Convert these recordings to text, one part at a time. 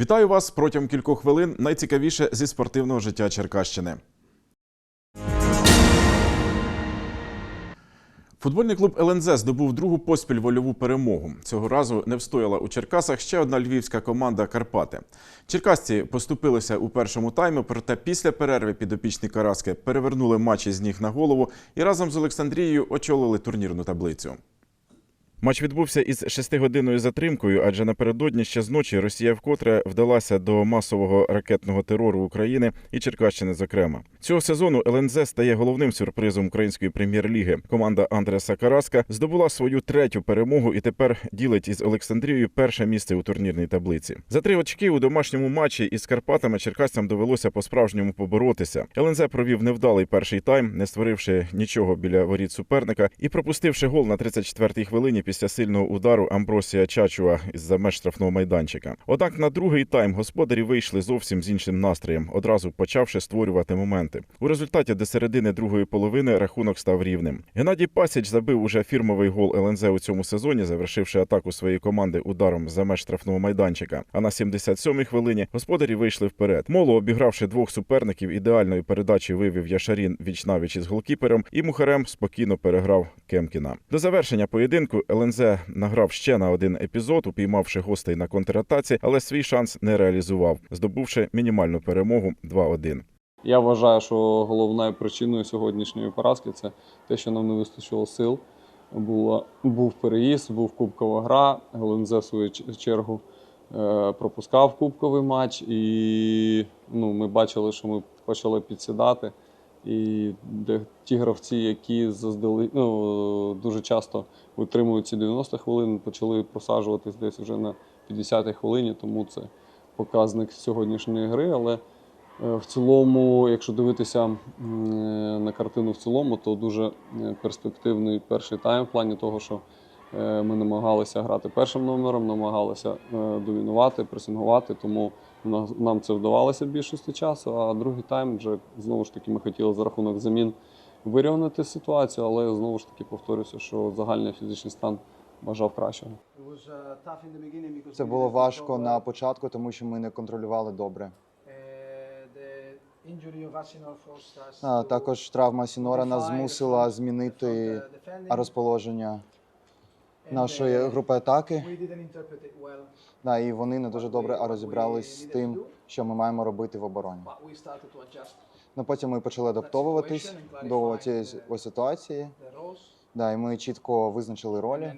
Вітаю вас протягом кількох хвилин. Найцікавіше зі спортивного життя Черкащини. Футбольний клуб ЛНЗ здобув другу поспіль вольову перемогу. Цього разу не встояла у Черкасах ще одна львівська команда Карпати. Черкасці поступилися у першому таймі, проте після перерви підопічні Караски перевернули матч із ніг на голову і разом з Олександрією очолили турнірну таблицю. Матч відбувся із шестигодинною затримкою, адже напередодні ще з ночі Росія вкотре вдалася до масового ракетного терору України і Черкащини. Зокрема, цього сезону ЛНЗ стає головним сюрпризом української прем'єр-ліги. Команда Андреса Караска здобула свою третю перемогу і тепер ділить із Олександрією перше місце у турнірній таблиці. За три очки у домашньому матчі із Карпатами черкасцям довелося по-справжньому поборотися. ЛНЗ провів невдалий перший тайм, не створивши нічого біля воріт суперника і пропустивши гол на 34-й хвилині після сильного удару Амбросія Чачуа із-за меж штрафного майданчика. Однак на другий тайм господарі вийшли зовсім з іншим настроєм, одразу почавши створювати моменти. У результаті до середини другої половини рахунок став рівним. Геннадій Пасіч забив уже фірмовий гол ЛНЗ у цьому сезоні, завершивши атаку своєї команди ударом за меж штрафного майданчика. А на 77-й хвилині господарі вийшли вперед. Моло, обігравши двох суперників, ідеальної передачі вивів Яшарін вічнавіч із голкіпером, і Мухарем спокійно переграв Кемкіна. До завершення поєдинку ЛНЗ награв ще на один епізод, упіймавши гостей на контратаці, але свій шанс не реалізував, здобувши мінімальну перемогу 2-1. Я вважаю, що головною причиною сьогоднішньої поразки це те, що нам не вистачило сил. Була, був переїзд, був кубкова гра. ГЛНЗ в свою чергу е, пропускав кубковий матч, і ну, ми бачили, що ми почали підсідати. І де ті гравці, які заздали, ну, дуже часто витримують ці 90 хвилин, почали просаджуватись десь вже на 50-й хвилині, тому це показник сьогоднішньої гри. Але Е, В цілому, якщо дивитися е, на картину в цілому, то дуже е, перспективний перший тайм в плані того, що ми намагалися грати першим номером, намагалися домінувати, пресингувати, тому нам це вдавалося в більшості часу. А другий тайм вже знову ж таки ми хотіли за рахунок замін вирівняти ситуацію, але знову ж таки повторюся, що загальний фізичний стан бажав кращого. Це було важко на початку, тому що ми не контролювали добре. А, також травма Сінора нас змусила змінити розположення нашої групи атаки. Да, і вони не дуже добре розібрались з тим, що ми маємо робити в обороні. Ну, потім ми почали адаптовуватись до цієї ситуації. Да, і ми чітко визначили ролі.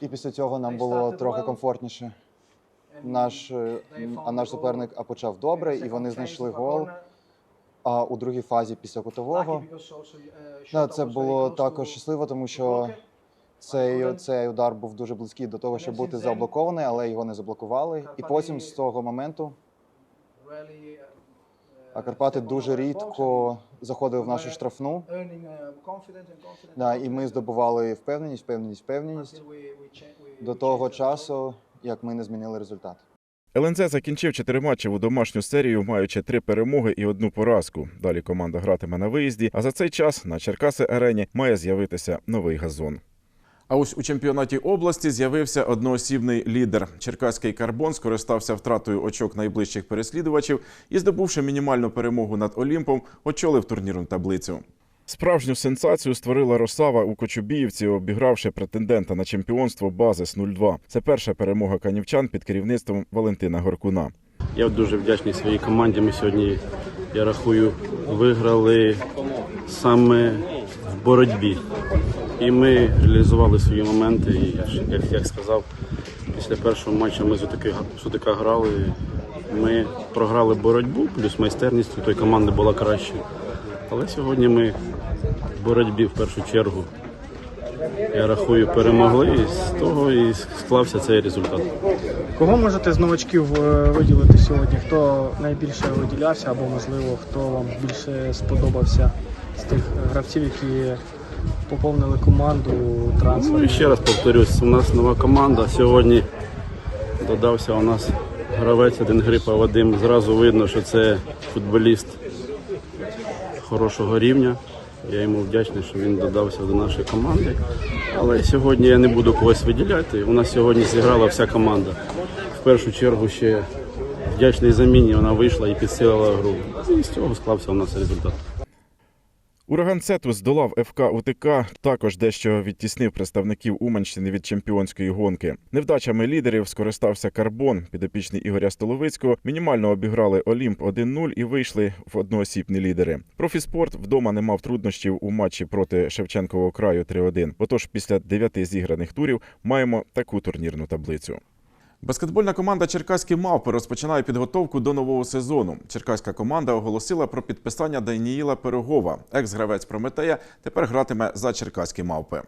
І після цього нам було трохи комфортніше. Наш, е, а наш суперник а почав добре, і вони знайшли гол. А у другій фазі після кутового? Да, це було також щасливо, тому що цей, цей удар був дуже близький до того, щоб бути заблокований, але його не заблокували. І потім з того моменту а Карпати дуже рідко заходили в нашу штрафну. Да, і ми здобували впевненість, впевненість, впевненість. до того часу, як ми не змінили результат. ЛНЗ закінчив чотириматчеву домашню серію, маючи три перемоги і одну поразку. Далі команда гратиме на виїзді. А за цей час на Черкаси арені має з'явитися новий газон. А ось у чемпіонаті області з'явився одноосібний лідер. Черкаський карбон скористався втратою очок найближчих переслідувачів і, здобувши мінімальну перемогу над Олімпом, очолив турнірну таблицю. Справжню сенсацію створила Росава у Кочубіївці, обігравши претендента на чемпіонство Базис 02. Це перша перемога канівчан під керівництвом Валентина Горкуна. Я дуже вдячний своїй команді. Ми сьогодні, я рахую, виграли саме в боротьбі. І ми реалізували свої моменти. І як, як сказав, після першого матчу ми з з грали. Ми програли боротьбу, плюс майстерність у тої команди була краща. Але сьогодні ми боротьбі в першу чергу. Я рахую, перемогли, і з того і склався цей результат. Кого можете з новачків е, виділити сьогодні? Хто найбільше виділявся, або можливо хто вам більше сподобався з тих гравців, які поповнили команду Ну, трансфер? і ще раз повторюсь, у нас нова команда. Сьогодні додався у нас гравець один грипа Вадим. Зразу видно, що це футболіст хорошого рівня. Я йому вдячний, що він додався до нашої команди. Але сьогодні я не буду когось виділяти. У нас сьогодні зіграла вся команда. в першу чергу ще вдячний заміні. Вона вийшла і підсилила гру. І з цього склався у нас результат. Ураган Цету здолав ФК УТК, також дещо відтіснив представників Уманщини від чемпіонської гонки. Невдачами лідерів скористався Карбон, підопічний Ігоря Столовицького. Мінімально обіграли Олімп 1-0 і вийшли в одноосібні лідери. Профіспорт вдома не мав труднощів у матчі проти Шевченкового краю 3-1. Отож, після дев'яти зіграних турів маємо таку турнірну таблицю. Баскетбольна команда Черкаські мавпи розпочинає підготовку до нового сезону. Черкаська команда оголосила про підписання Даніїла Пирогова. Екс-гравець Прометея тепер гратиме за черкаські мавпи.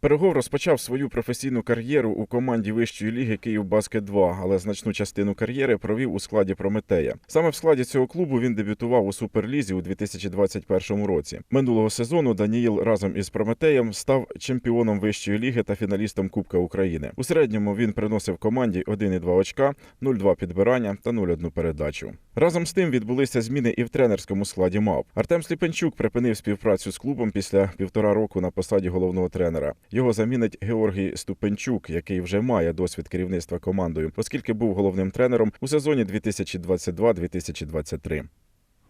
Пирогов розпочав свою професійну кар'єру у команді вищої ліги Київ Баскет 2, але значну частину кар'єри провів у складі Прометея. Саме в складі цього клубу він дебютував у суперлізі у 2021 році. Минулого сезону Даніїл разом із Прометеєм став чемпіоном вищої ліги та фіналістом Кубка України. У середньому він приносив команді 1,2 очка, 0,2 підбирання та 0,1 передачу. Разом з тим відбулися зміни і в тренерському складі МАП. Артем Сліпенчук припинив співпрацю з клубом після півтора року на посаді головного тренера. Його замінить Георгій Ступенчук, який вже має досвід керівництва командою, оскільки був головним тренером у сезоні 2022-2023.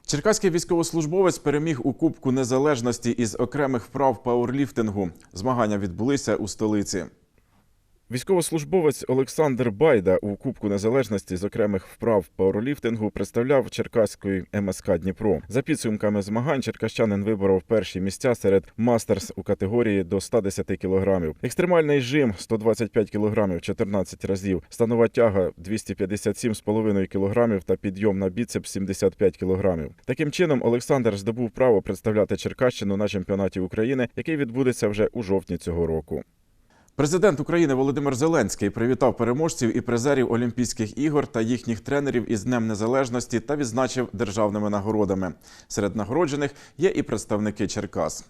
Черкаський військовослужбовець переміг у Кубку Незалежності із окремих вправ пауерліфтингу. Змагання відбулися у столиці. Військовослужбовець Олександр Байда у Кубку Незалежності з окремих вправ пауерліфтингу представляв Черкаської МСК Дніпро. За підсумками змагань черкащанин виборов перші місця серед мастерс у категорії до 110 кілограмів. Екстремальний жим 125 кілограмів 14 разів, станова тяга 257,5 кілограмів та підйом на біцепс 75 кілограмів. Таким чином Олександр здобув право представляти Черкащину на чемпіонаті України, який відбудеться вже у жовтні цього року. Президент України Володимир Зеленський привітав переможців і призерів Олімпійських ігор та їхніх тренерів із Днем Незалежності та відзначив державними нагородами. Серед нагороджених є і представники Черкас.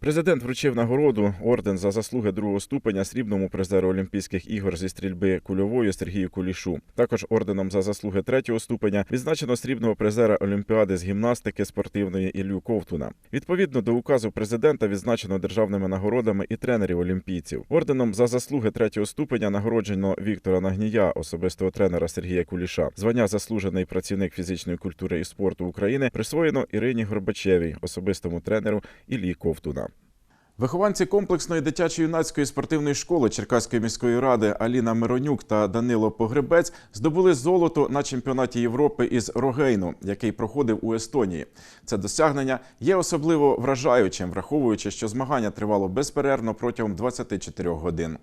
Президент вручив нагороду орден за заслуги другого ступеня срібному призеру Олімпійських ігор зі стрільби кульовою Сергію Кулішу. Також орденом за заслуги третього ступеня відзначено срібного призера Олімпіади з гімнастики спортивної Іллю Ковтуна. Відповідно до указу президента відзначено державними нагородами і тренерів олімпійців. Орденом за заслуги третього ступеня нагороджено Віктора Нагнія, особистого тренера Сергія Куліша. Звання заслужений працівник фізичної культури і спорту України присвоєно Ірині Горбачевій, особистому тренеру Іллі Ковтуна. Вихованці комплексної дитячо-юнацької спортивної школи Черкаської міської ради Аліна Миронюк та Данило Погребець здобули золото на чемпіонаті Європи із Рогейну, який проходив у Естонії. Це досягнення є особливо вражаючим, враховуючи, що змагання тривало безперервно протягом 24 годин.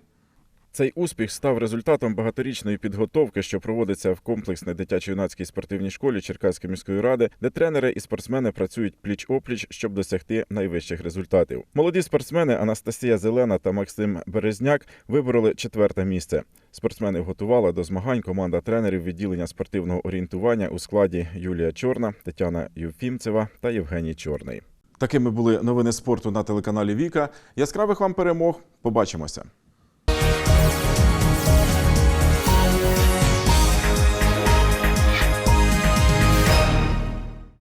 Цей успіх став результатом багаторічної підготовки, що проводиться в комплексній дитячо-юнацькій спортивній школі Черкаської міської ради, де тренери і спортсмени працюють пліч-опліч, щоб досягти найвищих результатів. Молоді спортсмени Анастасія Зелена та Максим Березняк вибороли четверте місце. Спортсменів готувала до змагань команда тренерів відділення спортивного орієнтування у складі Юлія Чорна, Тетяна Юфімцева та Євгеній Чорний. Такими були новини спорту на телеканалі Віка. Яскравих вам перемог. Побачимося.